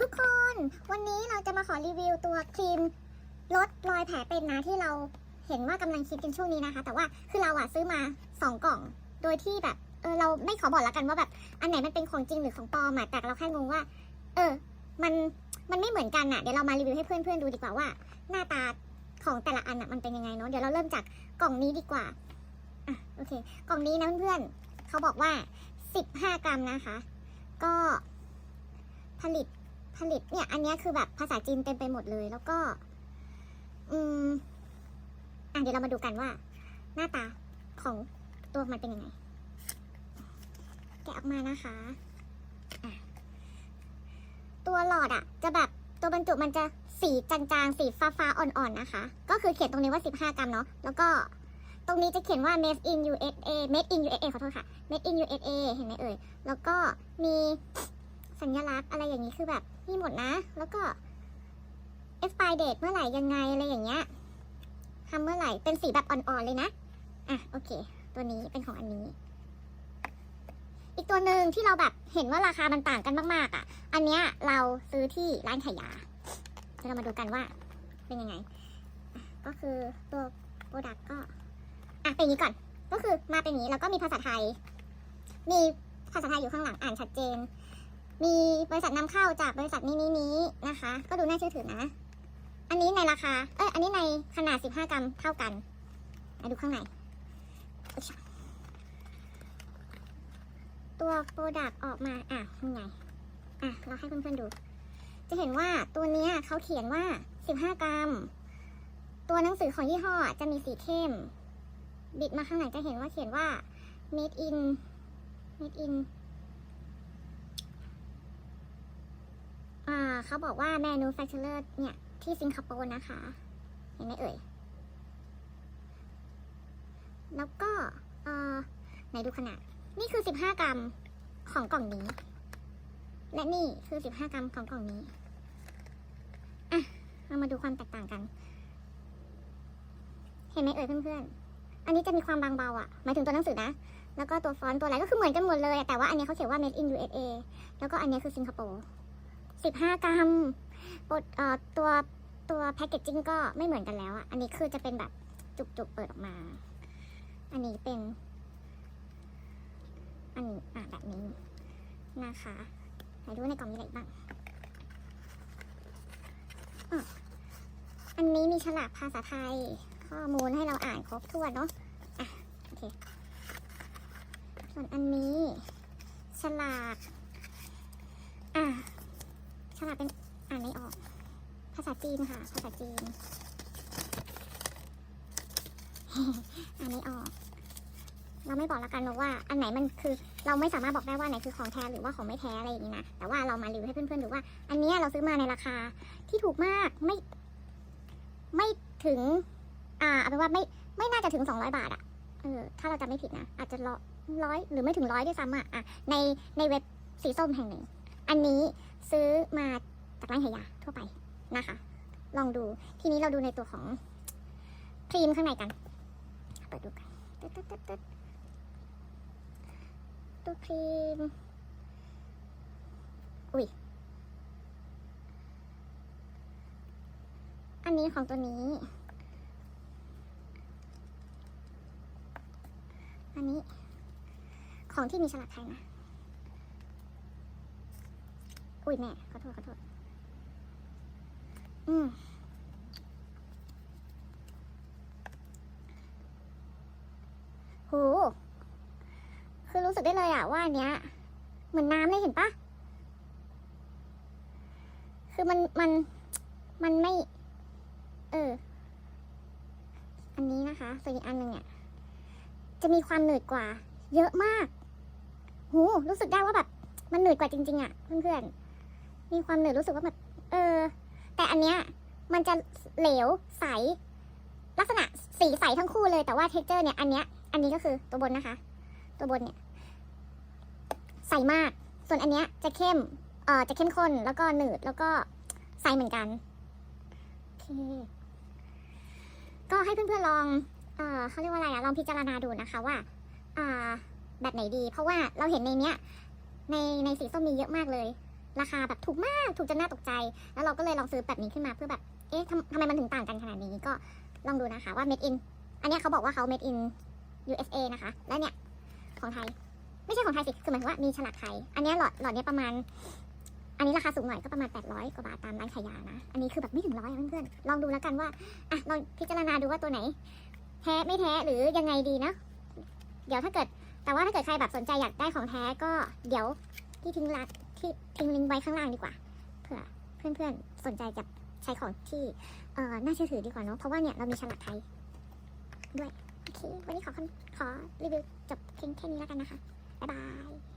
ทุกคนวันนี้เราจะมาขอรีวิวตัวครีมลดรอยแผลเป็นนะที่เราเห็นว่ากำลังคิดกันช่วงนี้นะคะ แต่ว่าคือเราอะซื้อมา 2 กล่อง โดยที่แบบเออเราไม่ขอบอกและกันว่าแบบอันไหนมันเป็นของจริงหรือของปลอมอะแต่เราแค่งงว่า เออ มันมันไม่เหมือนกันอะเดี๋ยวเรามารีวิวให้เพื่อนๆดูดีกว่าว่า หน้าตาของแต่ละอันอะมันเป็นยังไงเนาะเดี๋ยวเราเริ่มจากกล่องนี้ดีกว่าอะโอเค กล่องนี้นะเพื่อนๆเขาบอกว่า 15 กรัมนะคะ ก็ผลิต ผลิตเนี่ยอันนี้คือแบบภาษาจีนเต็มไปหมดเลย แล้วก็ อืมอะเดี๋ยวเรามาดูกันว่า หน้าตาของตัวมันเป็นยังไง แกะออกมานะคะอะตัวหลอดอะจะแบบตัวบรรจุมันจะสีจางๆ สีฟ้าๆ อ่อนๆ นะคะ ก็คือเขียนตรงนี้ว่า 15 กรัมเนาะ แล้วก็ตรงนี้จะเขียนว่า made in USA made in USA ขอโทษค่ะ made in USA เห็นไหมเอ่ย แล้วก็มี สัญลักษณ์อะไรอย่างนี้คือแบบมีหมดนะ แล้วก็ expire date เมื่อไหร่ยังไงอะไรอย่างเงี้ยทำเมื่อไหร่เป็นสีแบบอ่อนๆเลยนะ อะโอเค ตัวนี้เป็นของอันนี้ อีกตัวหนึ่งที่เราแบบเห็นว่าราคามันต่างกันมากๆ อะ อันเนี้ยเราซื้อที่ร้านขายยาเดี๋ยวเรามาดูกันว่าเป็นยังไง ก็คือตัวโปรดักก็อะเป็นอย่างนี้ก่อน ก็คือมาเป็นอย่างนี้แล้วก็มีภาษาไทย มีภาษาไทยอยู่ข้างหลังอ่านชัดเจน มีบริษัทนำเข้าจากบริษัทนี้นี้นี้นะคะ ก็ดูน่าเชื่อถือนะ อันนี้ในราคา เอ้ยอันนี้ในขนาด 15 กรัมเท่ากันมาดูข้างใน ตัวโปรดักออกมา อะยังไงอะ เราให้เพื่อนๆดู จะเห็นว่าตัวเนี้ยเขาเขียนว่า 15 กรัม ตัวหนังสือของยี่ห้อจะมีสีเข้ม บิดมาข้างหลังจะเห็นว่าเขียนว่า made in made in อ่า เขาบอกว่า manufacturer เนี่ย ที่สิงคโปร์นะคะ เห็นไหมเอ่ย แล้วก็ เอ่อไหนดูขนาด นี่คือ 15 กรัมของกล่องนี้ และนี่คือ 15 กรัมของกล่องนี้ อะ เรามาดูความแตกต่างกัน เห็นไหมเอ่ยเพื่อนๆ อันนี้จะมีความบางเบาอะหมายถึงตัวหนังสือนะ แล้วก็ตัวฟอนต์ตัวอะไรก็คือเหมือนกันหมดเลย แต่ว่าอันนี้เขาเขียนว่า made in USA แล้วก็อันนี้คือสิงคโปร์ 15 กรัมปดเอ่อตัวตัวแพคเกจจิ้งก็ไม่เหมือนกันแล้วอะอันนี้คือจะเป็นแบบจุกๆเปิดออกมา อันนี้เป็น อันนี้อะแบบนี้นะคะไหนดูในกล่องมีอะไรบ้างอันนี้มีฉลากภาษาไทย ข้อมูลให้เราอ่านครบถ้วนเนาะ อะ โอเค ส่วนอันนี้ ฉลาก อะ ฉลากเป็นอ่านไม่ออก ภาษาจีนค่ะ ภาษาจีน อ่านไม่ออก เราไม่บอกแล้วกันเนอะว่า อันไหนมันคือ เราไม่สามารถบอกได้ว่าไหนคือของแท้หรือว่าของไม่แท้อะไรอย่างนี้นะ แต่ว่าเรามารีวิวให้เพื่อนๆดูว่า อันนี้เราซื้อมาในราคาที่ถูกมากไม่ ไม่ถึง อ่าเอาเป็นว่าไม่ไม่น่าจะถึงสองร้อยบาทอะเออถ้าเราจำไม่ผิดนะอาจจะร้อยร้อยหรือไม่ถึงร้อยด้วยซ้ำอะอะในในเว็บสีส้มแห่งหนึ่ง อันนี้ซื้อมาจากร้านขายยาทั่วไปนะคะ ลองดู ทีนี้เราดูในตัวของครีมข้างในกัน เปิดดูกันตึ๊ดตึ๊ดตึ๊ดตึ๊ดตัวครีม อุ้ย อันนี้ของตัวนี้ อันนี้ ของที่มีฉลากไทยนะ อุ้ยแม่ ขอโทษ ขอโทษ อืมโหคือรู้สึกได้เลยอะว่าอันเนี้ย เหมือนน้ำเลยเห็นปะ คือมันมันมันไม่ เออ อันนี้นะคะส่วนอีกอันหนึ่งเนี่ย จะมีความหนืดกว่า เยอะมากโหรู้สึกได้ว่าแบบ มันหนืดกว่าจริง ๆอะเพื่อนๆ มีความเหนืดรู้สึกว่าแบบเออ แต่อันเนี้ยมันจะเหลวใส ลักษณะสีใสทั้งคู่เลยแต่ว่าเท็กเจอร์เนี่ยอันเนี้ยอันนี้ก็คือตัวบนนะคะ ตัวบนเนี่ยใสมาก ส่วนอันเนี้ยจะเข้มเอ่อจะเข้มข้นแล้วก็หนืดแล้วก็ใสเหมือนกันโอเคก็ให้เพื่อนๆลองเอ่อเขาเรียกว่าอะไรอะลองพิจารณาดูนะคะว่าอ่าแบบไหนดี เพราะว่าเราเห็นในเนี้ยในในสีส้มมีเยอะมากเลย ราคาแบบถูกมากถูกจนน่าตกใจ แล้วเราก็เลยลองซื้อแบบนี้ขึ้นมาเพื่อแบบเอ๊ะทำทำไมมันถึงต่างกันขนาดนี้ก็ลองดูนะคะว่า made in อันนี้เขาบอกว่าเขา made in USA นะคะ และเนี่ยของไทย ไม่ใช่ของไทยสิคือหมายถึงว่ามีฉลากไทย อันนี้หลอดหลอดนี้ประมาณ อันนี้ราคาสูงหน่อยก็ประมาณ 800 กว่าบาทตามร้านขายยานะ อันนี้คือแบบไม่ถึงร้อยเพื่อนๆลองดูแล้วกันว่าอะลองพิจารณาดูว่าตัวไหน แท้ไม่แท้หรือยังไงดีนะเดี๋ยวถ้าเกิด แต่ว่าถ้าเกิดใครแบบสนใจอยากได้ของแท้ก็เดี๋ยวที่ทิ้งรัก ที่ทิ้งลิงก์ไว้ข้างล่างดีกว่าเผื่อเพื่อนๆสนใจจะใช้ของที่เอ่อน่าเชื่อถือดีกว่าเนาะเพราะว่าเนี่ยเรามีฉลากไทยด้วยโอเควันนี้ขอคำขอรีวิวจบเพียงแค่นี้แล้วกันนะคะบ๊ายบาย